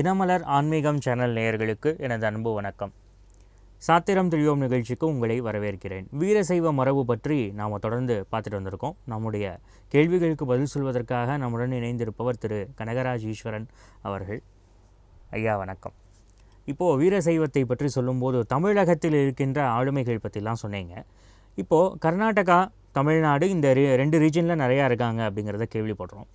தினமலர் ஆன்மீகம் சேனல் நேயர்களுக்கு எனது அன்பு வணக்கம். சாத்திரம் தெரியோம் நிகழ்ச்சிக்கு உங்களை வரவேற்கிறேன். வீரசைவ மரபு பற்றி நாம் தொடர்ந்து பார்த்துட்டு வந்திருக்கோம். நம்முடைய கேள்விகளுக்கு பதில் சொல்வதற்காக நம்முடன் இணைந்திருப்பவர் திரு கனகராஜ் ஈஸ்வரன் அவர்கள். ஐயா வணக்கம். இப்போது வீரசைவத்தை பற்றி சொல்லும்போது தமிழகத்தில் இருக்கின்ற ஆளுமைகள் பற்றிலாம் சொன்னீங்க. இப்போது கர்நாடகா தமிழ்நாடு இந்த ரெண்டு ரீஜனில் நிறையா இருக்காங்க அப்படிங்கிறத கேள்விப்படுறோம்.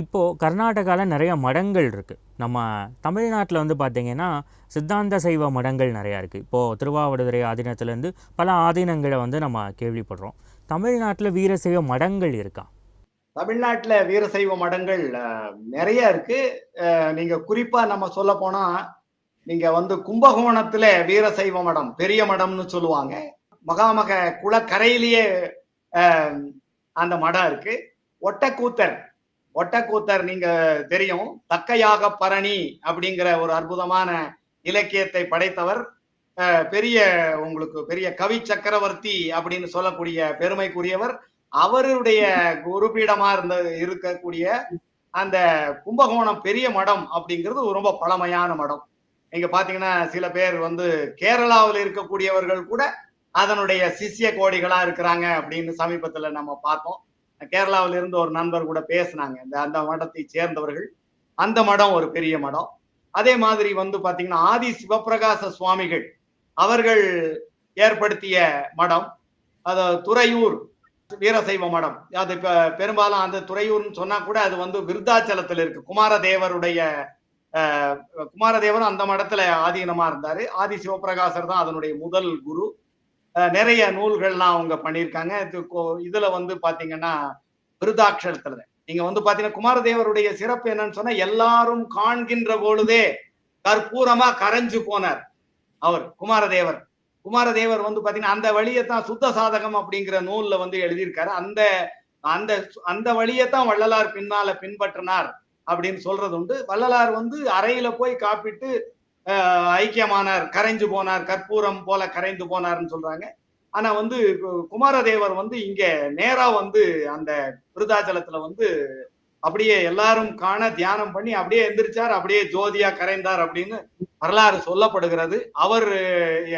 இப்போது கர்நாடகாவில் நிறைய மடங்கள் இருக்குது நம்ம தமிழ்நாட்டில் வந்து பார்த்திங்கன்னா சித்தாந்த சைவ மடங்கள் நிறையா இருக்குது இப்போது திருவாவடுதுறை ஆதீனத்துலேருந்து பல ஆதீனங்களை வந்து நம்ம கேள்விப்படுறோம். தமிழ்நாட்டில் வீரசைவ மடங்கள் இருக்கா? தமிழ்நாட்டில் வீரசைவ மடங்கள் நிறைய இருக்குது நீங்கள் குறிப்பாக நம்ம சொல்ல போனால் நீங்கள் வந்து கும்பகோணத்தில் வீரசைவ மடம் பெரிய மடம்னு சொல்லுவாங்க. மகாமக குளக்கரையிலேயே அந்த மடம் இருக்குது ஒட்டக்கூத்தர் ஒட்டக்கூத்தர் நீங்க தெரியும். தக்கையாக பரணி அப்படிங்கிற ஒரு அற்புதமான இலக்கியத்தை படைத்தவர். அஹ், பெரிய உங்களுக்கு பெரிய கவி சக்கரவர்த்தி அப்படின்னு சொல்லக்கூடிய பெருமைக்குரியவர். அவருடைய குருபீடமா இருந்த இருக்கக்கூடிய அந்த கும்பகோணம் பெரிய மடம் அப்படிங்கிறது ரொம்ப பழமையான மடம். நீங்க பாத்தீங்கன்னா சில பேர் வந்து கேரளாவில் இருக்கக்கூடியவர்கள் கூட அதனுடைய சிஷ்ய கோடிகளா இருக்கிறாங்க அப்படின்னு சமீபத்துல நம்ம பார்த்தோம். கேரளாவில இருந்து ஒரு நண்பர் கூட பேசினாங்க. இந்த அந்த மடத்தை சேர்ந்தவர்கள். அந்த மடம் ஒரு பெரிய மடம். அதே மாதிரி வந்து பாத்தீங்கன்னா ஆதி சிவப்பிரகாச சுவாமிகள் அவர்கள் ஏற்படுத்திய மடம். அது துறையூர் வீரசைவ மடம். அது பெரும்பாலும் அந்த துறையூர்னு சொன்னா கூட அது வந்து விருத்தாச்சலத்துல இருக்கு. குமாரதேவருடைய அஹ், அந்த மடத்துல ஆதீனமா இருந்தாரு. ஆதி சிவபிரகாசர் தான் அதனுடைய முதல் குரு. நிறைய நூல்கள்லாம் அவங்க பண்ணியிருக்காங்க. இதுல வந்து பாத்தீங்கன்னா விருதாட்சரத்துல. நீங்க வந்து பாத்தீங்கன்னா குமாரதேவருடைய சிறப்பு என்னன்னு சொன்னா எல்லாரும் காண்கின்ற பொழுதே கற்பூரமா கரைஞ்சு போனார் அவர் குமாரதேவர். குமாரதேவர் வந்து பாத்தீங்கன்னா அந்த வழியைத்தான் சுத்த சாதகம் அப்படிங்கிற நூல்ல வந்து எழுதியிருக்காரு. அந்த அந்த அந்த வழியைத்தான் வள்ளலார் பின்னால பின்பற்றினார் அப்படின்னு சொல்றது உண்டு வள்ளலார் வந்து அறையில போய் காப்பிட்டு ஐக்கியமானார் கரைஞ்சு போனார் கற்பூரம் போல கரைந்து போனார்னு சொல்றாங்க. ஆனா வந்து கு- குமாரதேவர் வந்து இங்க நேரா வந்து அந்த விருதாச்சலத்துல வந்து அப்படியே எல்லாரும் காண தியானம் பண்ணி அப்படியே எந்திரிச்சார் அப்படியே ஜோதியா கரைந்தார் அப்படின்னு வரலாறு சொல்லப்படுகிறது. அவர்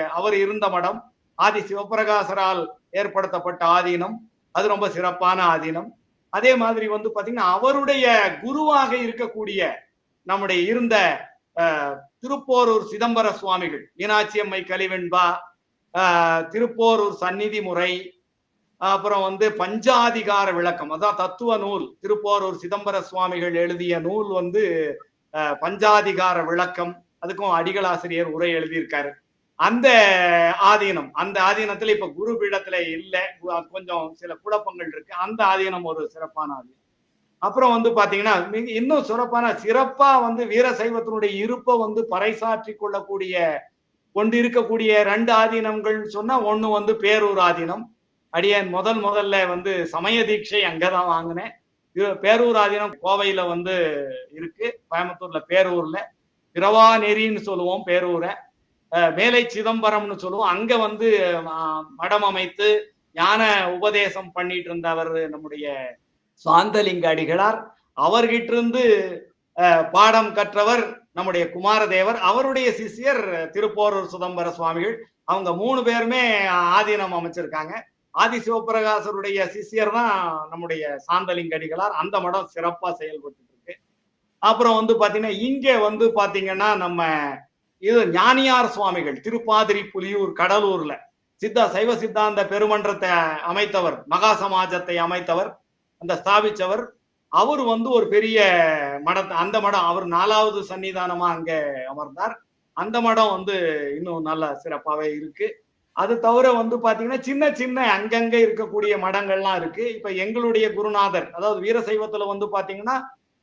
அவர் இருந்த மடம் ஆதி சிவபிரகாசரால் ஏற்படுத்தப்பட்ட ஆதீனம். அது ரொம்ப சிறப்பான ஆதீனம். அதே மாதிரி வந்து பாத்தீங்கன்னா அவருடைய குருவாக இருக்கக்கூடிய நம்முடைய இருந்த திருப்போரூர் சிதம்பர சுவாமிகள் மீனாட்சி அம்மை கலிவெண்பா திருப்போரூர் சந்நிதி முறை அப்புறம் வந்து பஞ்சாதிகார விளக்கம் அதான் தத்துவ நூல் திருப்போரூர் சிதம்பர சுவாமிகள் எழுதிய நூல் வந்து பஞ்சாதிகார விளக்கம் அதுக்கும் அடிகளாசிரியர் உரை எழுதியிருக்காரு. அந்த ஆதீனம் அந்த ஆதீனத்துல இப்ப குரு பீடத்துல இல்லை கொஞ்சம் சில குழப்பங்கள் இருக்கு அந்த ஆதீனம் ஒரு சிறப்பான ஆதீனம். அப்புறம் வந்து பாத்தீங்கன்னா மிக- இன்னும் சிறப்பான சிறப்பா வந்து வீரசைவத்தினுடைய இருப்பை வந்து பறைசாற்றி கொள்ளக்கூடிய கொண்டு இருக்கக்கூடிய ரெண்டு ஆதீனங்கள்னு சொன்னா ஒண்ணு வந்து பேரூர் ஆதீனம். அடியேன் முதல் முதல்ல வந்து சமய தீட்சை அங்கதான் வாங்கினேன். இது பேரூர் ஆதீனம் கோவையில வந்து இருக்கு. கோயம்புத்தூர்ல பேரூர்ல. பிரவாநெறின்னு சொல்லுவோம் பேரூரை. மேலை சிதம்பரம்னு சொல்லுவோம். அங்க வந்து மடம் அமைத்து ஞான உபதேசம் பண்ணிட்டு இருந்தவர் நம்முடைய சாந்தலிங்க அடிகளார் அவர்கிட்ட இருந்து பாடம் கற்றவர் நம்முடைய குமாரதேவர் அவருடைய சிஷியர் திருப்போரூர் சிதம்பர சுவாமிகள். அவங்க மூணு பேருமே ஆதீனம் அமைச்சிருக்காங்க. ஆதி சிவபிரகாசருடைய சிஷியர் தான் நம்முடைய சாந்தலிங்க அடிகளார் அந்த மடம் சிறப்பா செயல்பட்டு இருக்கு அப்புறம் வந்து பாத்தீங்கன்னா இங்கே வந்து பாத்தீங்கன்னா நம்ம இது ஞானியார் சுவாமிகள் திருப்பாதிரி புலியூர் கடலூர்ல. சித்தா சைவ சித்தாந்த பெருமன்றத்தை அமைத்தவர் மகா சமாஜத்தை அமைத்தவர். அந்த ஸ்தாபிச்சவர் அவர் வந்து ஒரு பெரிய மடத்தை அந்த மடம் அவர் நாலாவது சன்னிதானமா அங்க அமர்ந்தார். அந்த மடம் வந்து இன்னும் நல்ல சிறப்பாவே இருக்கு. அது தவிர வந்து பாத்தீங்கன்னா சின்ன சின்ன அங்கங்க இருக்கக்கூடிய மடங்கள்லாம் இருக்கு. இப்ப எங்களுடைய குருநாதர் அதாவது வீரசைவத்துல வந்து பாத்தீங்கன்னா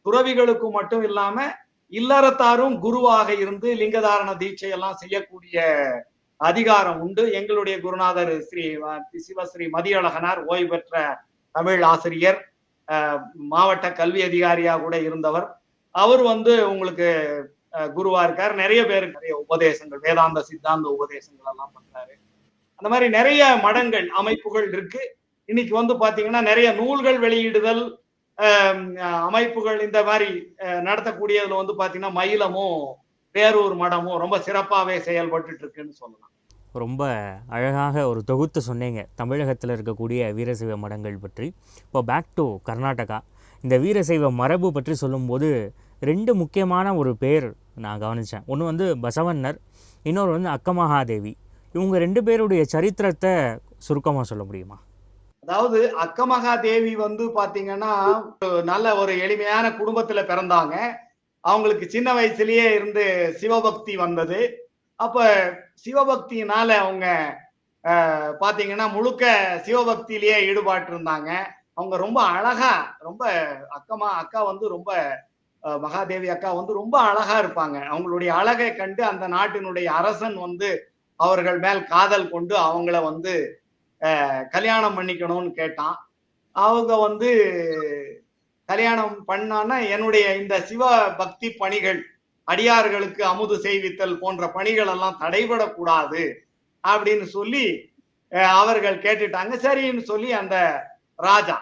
துறவிகளுக்கு மட்டும் இல்லாம இல்லறத்தாரும் குருவாக இருந்து லிங்கதாரண தீட்சை எல்லாம் செய்யக்கூடிய அதிகாரம் உண்டு. எங்களுடைய குருநாதர் ஸ்ரீ சிவஸ்ரீ மதியழகனார் ஓய்வு பெற்ற தமிழ் ஆசிரியர் மாவட்ட கல்வி அதிகாரியாக கூட இருந்தவர். அவர் வந்து உங்களுக்கு குருவா இருக்கார். நிறைய பேர் நிறைய உபதேசங்கள் வேதாந்த சித்தாந்த உபதேசங்கள் எல்லாம் பண்றாரு. அந்த மாதிரி நிறைய மடங்கள் அமைப்புகள் இருக்கு. இன்னைக்கு வந்து பாத்தீங்கன்னா நிறைய நூல்கள் வெளியிடுதல் அமைப்புகள் இந்த மாதிரி நடத்தக்கூடியதுல வந்து பாத்தீங்கன்னா மயிலமும் பேரூர் மடமும் ரொம்ப சிறப்பாவே செயல்பட்டு இருக்குன்னு சொல்லலாம். ரொம்ப அழகாக ஒரு தொகுத்து சொன்னீங்க. தமிழகத்தில் இருக்கக்கூடிய வீரசைவ மடங்கள் பற்றி. இப்போ பேக் டு கர்நாடகா. இந்த வீரசைவ மரபு பற்றி சொல்லும்போது ரெண்டு முக்கியமான ஒரு பேர் நான் கவனித்தேன் ஒன்று வந்து பசவன்னர் இன்னொரு வந்து அக்கமகாதேவி. இவங்க ரெண்டு பேருடைய சரித்திரத்தை சுருக்கமாக சொல்ல முடியுமா? அதாவது அக்கமகா தேவி வந்து பாத்தீங்கன்னா நல்ல ஒரு எளிமையான குடும்பத்துல பிறந்தாங்க. அவங்களுக்கு சின்ன வயசுலயே இருந்து சிவபக்தி வந்தது. அப்ப சிவபக்தியினால அவங்க பாத்தீங்கன்னா முழுக்க சிவபக்தியிலேயே ஈடுபாட்டு இருந்தாங்க அவங்க ரொம்ப அழகா ரொம்ப அக்கமா அக்கா வந்து ரொம்ப மகாதேவி அக்கா வந்து ரொம்ப அழகா இருப்பாங்க. அவங்களுடைய அழகை கண்டு அந்த நாட்டினுடைய அரசன் வந்து அவர்கள் மேல் காதல் கொண்டு அவங்கள வந்து கல்யாணம் பண்ணிக்கணும்னு கேட்டான். அவங்க வந்து கல்யாணம் பண்ணான்னா என்னுடைய இந்த சிவ பக்தி பணிகள் அடியார்களுக்கு அமுது செய்வித்தல் போன்ற பணிகள் எல்லாம் தடைபடக்கூடாது அப்படின்னு சொல்லி அவர்கள் கேட்டுட்டாங்க. சரின்னு சொல்லி அந்த ராஜா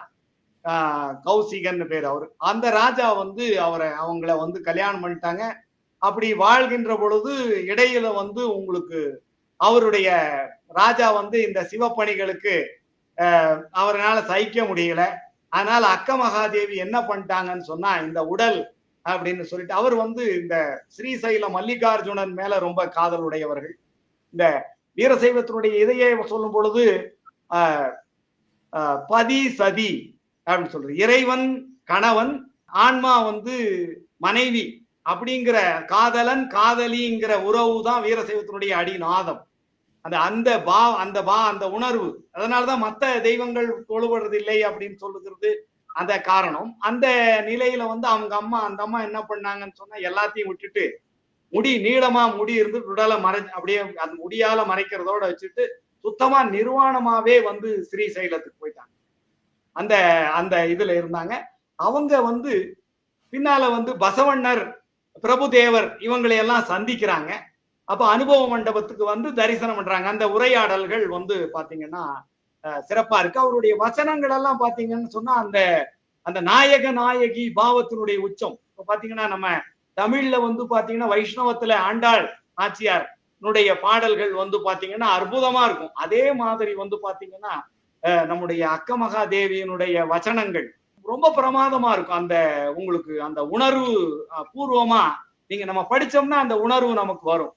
கௌசிகன் பேர் அவர். அந்த ராஜா வந்து அவரை அவங்கள வந்து கல்யாணம் பண்ணிட்டாங்க. அப்படி வாழ்கின்ற பொழுது இடையில வந்து உங்களுக்கு அவருடைய ராஜா வந்து இந்த சிவப்பணிகளுக்கு அவரால் சகிக்க முடியல. அதனால அக்க மகாதேவி என்ன பண்ணிட்டாங்கன்னு சொன்னா இந்த உடல் அப்படின்னு சொல்லிட்டு அவர் வந்து இந்த ஸ்ரீசைல மல்லிகார்ஜுனன் மேல ரொம்ப காதல் உடையவர்கள். இந்த வீரசைவத்தினுடைய இதையே சொல்லும் பொழுது ஆஹ், ஆஹ், பதி சதி அப்படின்னு சொல்றது இறைவன் கணவன் ஆன்மா வந்து மனைவி அப்படிங்கிற காதலன் காதலிங்கிற உறவு தான் வீரசைவத்தினுடைய அடிநாதம். அந்த அந்த பா அந்த பா அந்த உணர்வு. அதனாலதான் மற்ற தெய்வங்கள் தொழுபடுறது இல்லை அப்படின்னு சொல்லுகிறது. அந்த காரணம். அந்த நிலையில வந்து அவங்க அம்மா அந்த அம்மா என்ன பண்ணாங்கன்னு சொன்னா எல்லாத்தையும் விட்டுட்டு முடி நீளமா முடி இருந்து உடலை மறை அப்படியே அந்த முடியால மறைக்கிறதோட வச்சுட்டு சுத்தமா நிர்வாணமாவே வந்து ஸ்ரீசைலத்துக்கு போயிட்டாங்க. அந்த அந்த இதுல இருந்தாங்க. அவங்க வந்து பின்னால வந்து பசவண்ணர் பிரபுதேவர் இவங்களை எல்லாம் சந்திக்கிறாங்க. அப்ப அனுபவ மண்டபத்துக்கு வந்து தரிசனம் பண்றாங்க. அந்த உரையாடல்கள் வந்து பாத்தீங்கன்னா சிறப்பா இருக்கு. அவருடைய வசனங்கள் எல்லாம் பாத்தீங்கன்னு சொன்னா அந்த அந்த நாயக நாயகி பாவத்தினுடைய உச்சம். இப்ப பாத்தீங்கன்னா நம்ம தமிழ்ல வந்து பாத்தீங்கன்னா வைஷ்ணவத்துல ஆண்டாள் ஆச்சியார் பாடல்கள் வந்து பாத்தீங்கன்னா அற்புதமா இருக்கும். அதே மாதிரி வந்து பாத்தீங்கன்னா அஹ், நம்முடைய அக்கமகா தேவியினுடைய வசனங்கள் ரொம்ப பிரமாதமா இருக்கும். அந்த உங்களுக்கு அந்த உணர்வு அஹ், பூர்வமா நீங்க நம்ம படிச்சோம்னா அந்த உணர்வு நமக்கு வரும்.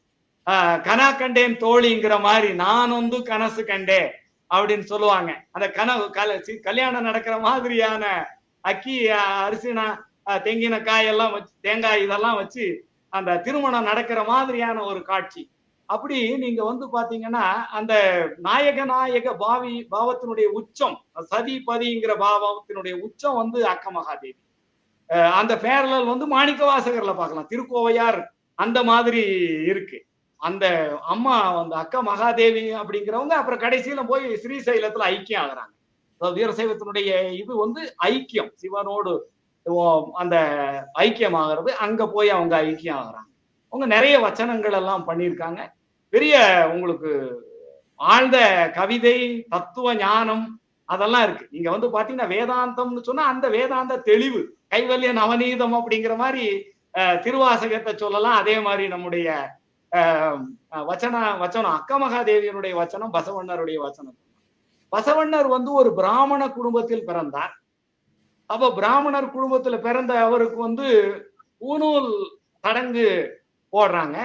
ஆஹ் கனா கண்டேன் தோழிங்கிற மாதிரி நான் வந்து கனசு கண்டேன். அப்படின்னு சொல்லுவாங்க. அந்த கனவு கல கல்யாணம் நடக்கிற மாதிரியான அக்கி அரிசினா ஆஹ் தெங்கின காயெல்லாம் வச்சு தேங்காய் இதெல்லாம் வச்சு அந்த திருமணம் நடக்கிற மாதிரியான ஒரு காட்சி. அப்படி நீங்க வந்து பாத்தீங்கன்னா அந்த நாயக நாயக பாவி பாவத்தினுடைய உச்சம் சதி பதிங்கிற பாவத்தினுடைய உச்சம் வந்து அக்கமகாதேவி அந்த பேரலல் வந்து மாணிக்க வாசகர்ல பார்க்கலாம் திருக்கோவையார் அந்த மாதிரி இருக்கு. அந்த அம்மா அந்த அக்கா மகாதேவி அப்படிங்கிறவங்க அப்புறம் கடைசியில போய் ஸ்ரீசைலத்துல ஐக்கியம் ஆகுறாங்க. வீரசைவத்தினுடைய இது வந்து ஐக்கியம். சிவனோடு ஓ, அந்த ஐக்கியம் ஆகிறது அங்க போய் அவங்க ஐக்கியம் ஆகுறாங்க. அவங்க நிறைய வச்சனங்கள் எல்லாம் பண்ணியிருக்காங்க. பெரிய உங்களுக்கு ஆழ்ந்த கவிதை தத்துவ ஞானம் அதெல்லாம் இருக்கு. நீங்க வந்து பாத்தீங்கன்னா வேதாந்தம்னு சொன்னா அந்த வேதாந்த தெளிவு கைவல்ய நவநீதம் அப்படிங்கிற மாதிரி திருவாசகத்தை சொல்லலாம். அதே மாதிரி நம்முடைய வச்சன வச்சனம் அக்கமகாதேவியனுடைய வச்சனம் பசவண்ணருடைய வச்சனம். பசவண்ணர் வந்து ஒரு பிராமண குடும்பத்தில் பிறந்தார். அப்ப பிராமணர் குடும்பத்துல பிறந்த அவருக்கு வந்து ஊனூல் சடங்கு போடுறாங்க.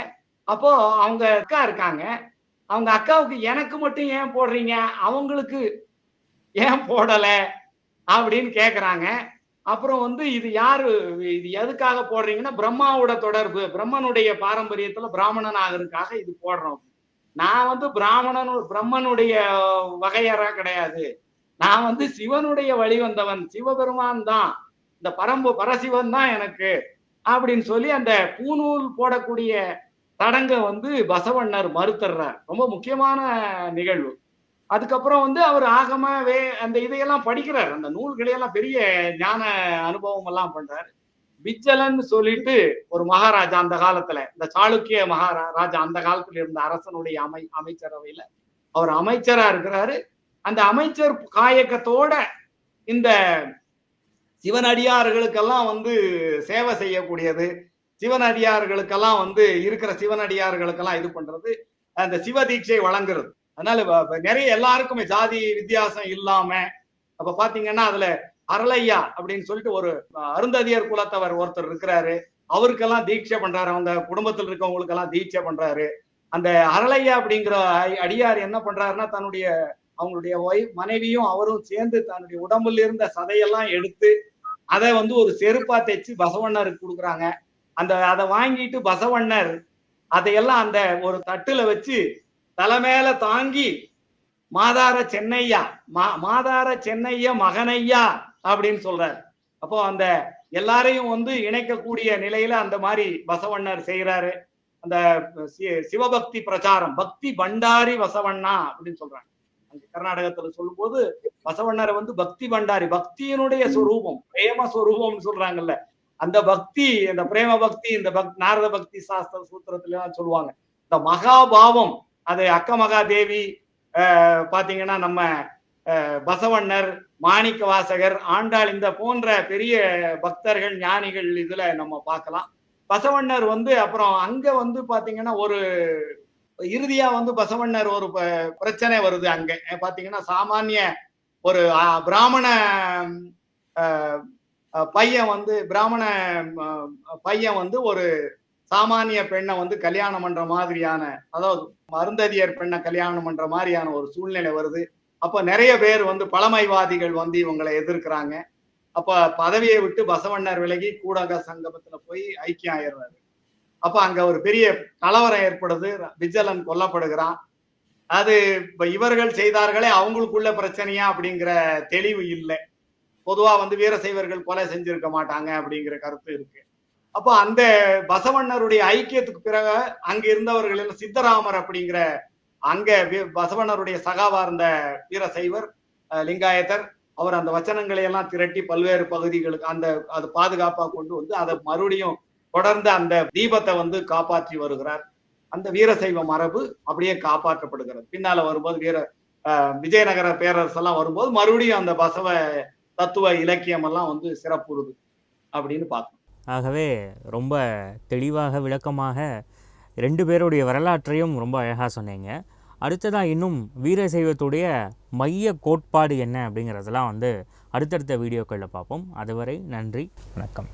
அப்போ அவங்க அக்கா இருக்காங்க. அவங்க அக்காவுக்கு எனக்கு மட்டும் ஏன் போடுறீங்க? அவங்களுக்கு ஏன் போடல? அப்படின்னு கேக்குறாங்க. அப்புறம் வந்து இது யாரு இது எதுக்காக போடுறீங்கன்னா பிரம்மாவோட தொடர்பு. பிரம்மனுடைய பாரம்பரியத்துல பிராமணன் ஆகிறதுக்காக இது போடுறோம். நான் வந்து பிராமணன் பிரம்மனுடைய வகையறா கிடையாது. நான் வந்து சிவனுடைய வழி வந்தவன் சிவபெருமான் தான். இந்த பரம்பு பரசிவன் தான் எனக்கு. அப்படின்னு சொல்லி அந்த பூநூல் போடக்கூடிய தடங்க வந்து பசவண்ணர் மறுத்துறார். ரொம்ப முக்கியமான நிகழ்வு. அதுக்கப்புறம் வந்து அவர் ஆகம வே அந்த இதையெல்லாம் படிக்கிறார். அந்த நூல்களையெல்லாம் பெரிய ஞான அனுபவம் எல்லாம் பண்றாரு. பிச்சலன் சொல்லிட்டு ஒரு மகாராஜா அந்த காலத்துல இந்த சாளுக்கிய மகாராஜா அந்த காலத்துல இருந்த அரசனுடைய அமை அமைச்சரவையில அவர் அமைச்சரா இருக்கிறாரு. அந்த அமைச்சர் காயக்கத்தோட இந்த சிவனடியார்களுக்கெல்லாம் வந்து சேவை செய்யக்கூடியது. சிவனடியார்களுக்கெல்லாம் வந்து இருக்கிற சிவனடியார்களுக்கெல்லாம் இது பண்றது. அந்த சிவ தீட்சை வழங்குறது. அதனால நிறைய எல்லாருக்குமே ஜாதி வித்தியாசம் இல்லாம அப்ப பாத்தீங்கன்னா அதுல அரளையா அப்படின்னு சொல்லிட்டு ஒரு அருந்ததியர் குலத்தவர் ஒருத்தர் இருக்கிறாரு. அவருக்கெல்லாம் தீட்சை பண்றாரு. அந்த குடும்பத்தில் இருக்கவங்களுக்கு எல்லாம் தீட்சை பண்றாரு. அந்த அரளையா அப்படிங்கிற அடியார் என்ன பண்றாருன்னா தன்னுடைய அவங்களுடைய ஒய்ஃப் மனைவியும் அவரும் சேர்ந்து தன்னுடைய உடம்புல இருந்த சதையெல்லாம் எடுத்து அதை வந்து ஒரு செருப்பா தைச்சு பசவண்ணருக்கு கொடுக்குறாங்க. அந்த அதை வாங்கிட்டு பசவண்ணர் அதையெல்லாம் அந்த ஒரு தட்டுல வச்சு தலை மேல தாங்கி மாதார சென்னையா மா மாதார சென்னையா மகனையா? அப்படின்னு சொல்றாரு. அப்போ அந்த எல்லாரையும் வந்து இணைக்கக்கூடிய நிலையில அந்த மாதிரி பசவண்ணர் செய்யறாரு அந்த சி- சிவபக்தி பிரச்சாரம் பக்தி பண்டாரி பசவண்ணா அப்படின்னு சொல்றாங்க. அங்க கர்நாடகத்துல சொல்லும்போது பசவண்ணரை வந்து பக்தி பண்டாரி பக்தியினுடைய சுரூபம் பிரேம சுரூபம்னு சொல்றாங்கல்ல. அந்த பக்தி அந்த பிரேம பக்தி இந்த பக் நாரத பக்தி சாஸ்திர சூத்திரத்துல எல்லாம் சொல்லுவாங்க. இந்த மகாபாவம் அது அக்கமகா தேவி பாத்தீங்கன்னா நம்ம பசவண்ணர் மாணிக்க வாசகர் ஆண்டாள் இந்த போன்ற பெரிய பக்தர்கள் ஞானிகள் இதுல நம்ம பார்க்கலாம் பசவண்ணர் வந்து அப்புறம் அங்க வந்து பாத்தீங்கன்னா ஒரு இறுதியா வந்து பசவண்ணர் ஒரு ப- பிரச்சனை வருது அங்க. பாத்தீங்கன்னா சாமானிய ஒரு பிராமண பையன் வந்து பிராமண பையன் வந்து ஒரு சாமானிய பெண்ணை வந்து கல்யாணம் பண்ற மாதிரியான அதாவது மருந்ததியர் பெண்ணை கல்யாணம் பண்ற மாதிரியான ஒரு சூழ்நிலை வருது. அப்ப நிறைய பேர் வந்து பழமைவாதிகள் வந்து இவங்களை எதிர்க்கிறாங்க. அப்ப பதவியை விட்டு பசவண்ணர் விலகி கூடக சங்கமத்துல போய் ஐக்கியம் ஆயிடுறாரு. அப்ப அங்க ஒரு பெரிய கலவரம் ஏற்படுது. விஜலன் கொல்லப்படுகிறான். அது இப்ப இவர்கள் செய்தார்களே அவங்களுக்குள்ள பிரச்சனையா அப்படிங்கிற தெளிவு இல்லை. பொதுவா வந்து வீரசைவர்கள் கொலை செஞ்சிருக்க மாட்டாங்க அப்படிங்கிற கருத்து இருக்கு. அப்போ அந்த பசவண்ணருடைய ஐக்கியத்துக்கு பிறகு அங்க இருந்தவர்கள் சித்தராமர் அப்படிங்கிற அங்க வி- பசவண்ணருடைய சகாவா இருந்த வீரசைவர் அஹ், லிங்காயத்தர் அவர் அந்த வச்சனங்களை எல்லாம் திரட்டி பல்வேறு பகுதிகளுக்கு அந்த அது பாதுகாப்பா கொண்டு வந்து அதை மறுபடியும் தொடர்ந்து அந்த தீபத்தை வந்து காப்பாற்றி வருகிறார். அந்த வீரசைவ மரபு அப்படியே காப்பாற்றப்படுகிறது. பின்னால வரும்போது வீர விஜயநகர பேரரசெல்லாம் வரும்போது மறுபடியும் அந்த பசவ தத்துவ இலக்கியம் எல்லாம் வந்து சிறப்புறுது அப்படின்னு பார்க்கணும். ஆகவே ரொம்ப தெளிவாக விளக்கமாக ரெண்டு பேருடைய வரலாற்றையும் ரொம்ப அழகாக சொன்னீங்க. அடுத்ததாக இன்னும் வீரசைவத்துடைய மைய கோட்பாடு என்ன அப்படிங்கிறதெல்லாம் வந்து அடுத்தடுத்த வீடியோக்களில் பார்ப்போம். அதுவரை நன்றி வணக்கம்.